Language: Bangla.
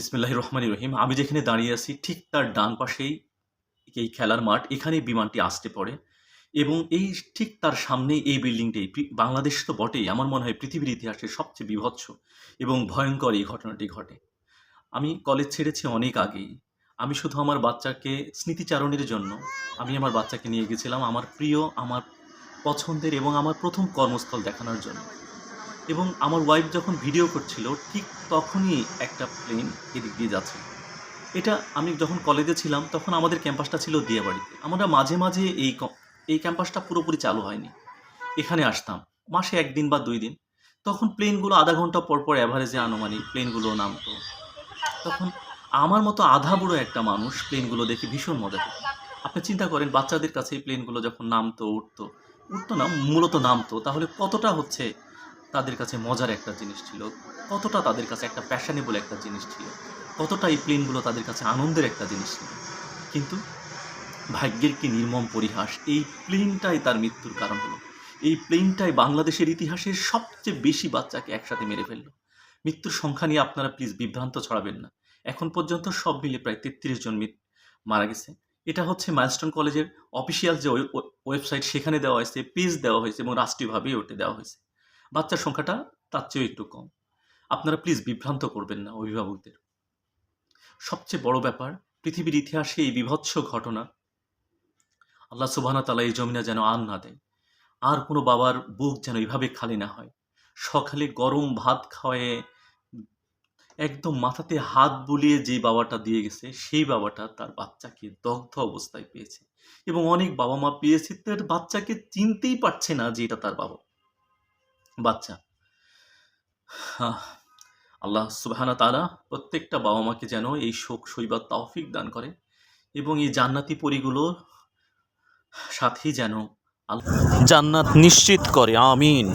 বিসমিল্লাহির রহমানির রহিম। আমি যেখানে দাঁড়িয়ে আছি, ঠিক তার ডান পাশেই এই খেলার মাঠ, এখানেই বিমানটি আসতে পড়ে। এবং এই ঠিক তার সামনেই এই বিল্ডিংটাই পৃ- বাংলাদেশ তো বটেই, আমার মনে হয় পৃথিবীর ইতিহাসে সবচেয়ে বিভৎস এবং ভয়ঙ্কর এই ঘটনাটি ঘটে। আমি কলেজ ছেড়েছি অনেক আগেই। আমি শুধু আমার বাচ্চাকে, স্মৃতিচারণের জন্য, আমি আমার বাচ্চাকে নিয়ে গেছিলাম আমার প্রিয়, আমার পছন্দের এবং আমার প্রথম কর্মস্থল দেখানোর জন্য। এবং আমার ওয়াইফ যখন ভিডিও করছিল, ঠিক তখনই একটা প্লেন এদিক দিয়ে যাচ্ছে। এটা আমি যখন কলেজে ছিলাম, তখন আমাদের ক্যাম্পাসটা ছিল দিয়াবাড়িতে আমরা মাঝে মাঝে এই এই ক্যাম্পাসটা পুরোপুরি চালু হয়নি। এখানে আসতাম, মাসে একদিন বা দুই দিন। তখন প্লেনগুলো আধা ঘণ্টা পর পর অ্যাভারেজে আনুমানিক প্লেনগুলো নামতো। তখন আমার মতো আধা বুড়ো একটা মানুষ প্লেনগুলো দেখে ভীষণ মজা পেত। আপনি চিন্তা করেন, বাচ্চাদের কাছে এই প্লেনগুলো যখন নামতো, উঠতো উঠতো না, মূলত নামতো, তাহলে কতটা হচ্ছে তাদের কাছে মজার একটা জিনিস ছিল। কতটা তাদের কাছে একটা প্যাশনেবল একটা জিনিস ছিল। কতটা এই প্লেনগুলো তাদের কাছে আনন্দের একটা জিনিস ছিল। কিন্তু ভাগ্যের কি নির্মম পরিহাস, এই প্লেনটাই তার মৃত্যুর কারণ হলো। এই প্লেনটাই বাংলাদেশের ইতিহাসের সবচেয়ে বেশি বাচ্চাকে একসাথে মেরে ফেলল। মৃত্যুর সংখ্যা নিয়ে আপনারা প্লিজ বিভ্রান্ত ছড়াবেন না। এখন পর্যন্ত সব মিলে প্রায় তেত্রিশ জন মারা গেছে। এটা হচ্ছে মাইলস্টোন কলেজের অফিসিয়াল যে ওয়ে- ওয়ে- ওয়েবসাইট, সেখানে দেওয়া হয়েছে পেজ দেওয়া হয়েছে এবং রাষ্ট্রীয়ভাবেই ওটা দেওয়া হয়েছে। বাচ্চার সংখ্যাটা তার চেয়েও একটু কম। আপনারা প্লিজ বিভ্রান্ত করবেন না অভিভাবকদের। সবচেয়ে বড় ব্যাপার, পৃথিবীর ইতিহাসে এই বিভৎস ঘটনা, আল্লাহ সুবাহনা তালা এই জমিনা যেন আর না দেয় আর কোনো বাবার বুক যেন এইভাবে খালি না হয়। সকালে গরম ভাত খাওয়ায় একদম মাথাতে হাত বুলিয়ে যে বাবাটা দিয়ে গেছে, সেই বাবাটা তার বাচ্চাকে দগ্ধ অবস্থায় পেয়েছে। এবং অনেক বাবা মা পেয়েছে, তার বাচ্চাকে চিনতেই পারছে না যে এটা তার বাবা। বাচ্চা। আল্লাহ সুবহানা তালা প্রত্যেকটা বাবা মাকে যেন এই শোক শৈবাদ তাওফিক দান করে এবং এই জান্নাতি পরিগুলোর সাথেই যেন জান্নাত নিশ্চিত করে, আমিন।